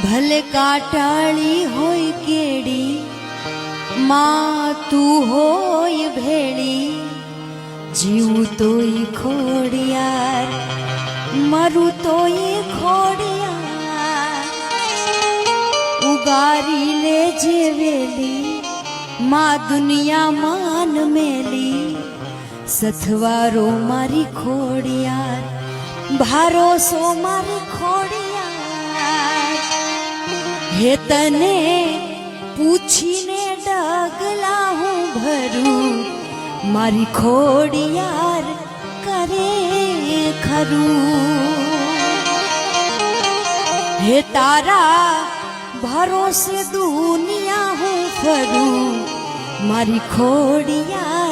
ભલે કાટાળી હોય કેડી માં તું હોય ભેળી, જીવું તોય ખોડિયાર, મરું તોય ખોડિયાર. ઉગારી લે જેવેલી માં દુનિયા માન મેલી, સથવારો મારી ખોડિયાર, ભારોસો મારી ખોડિયાર. હે તને પૂછીને ડગલા હું ભરું? મારી ખોડિયાર કરે ખરું? હે તારા ભરોસે દુનિયા હું ફરું? મારી ખોડિયાર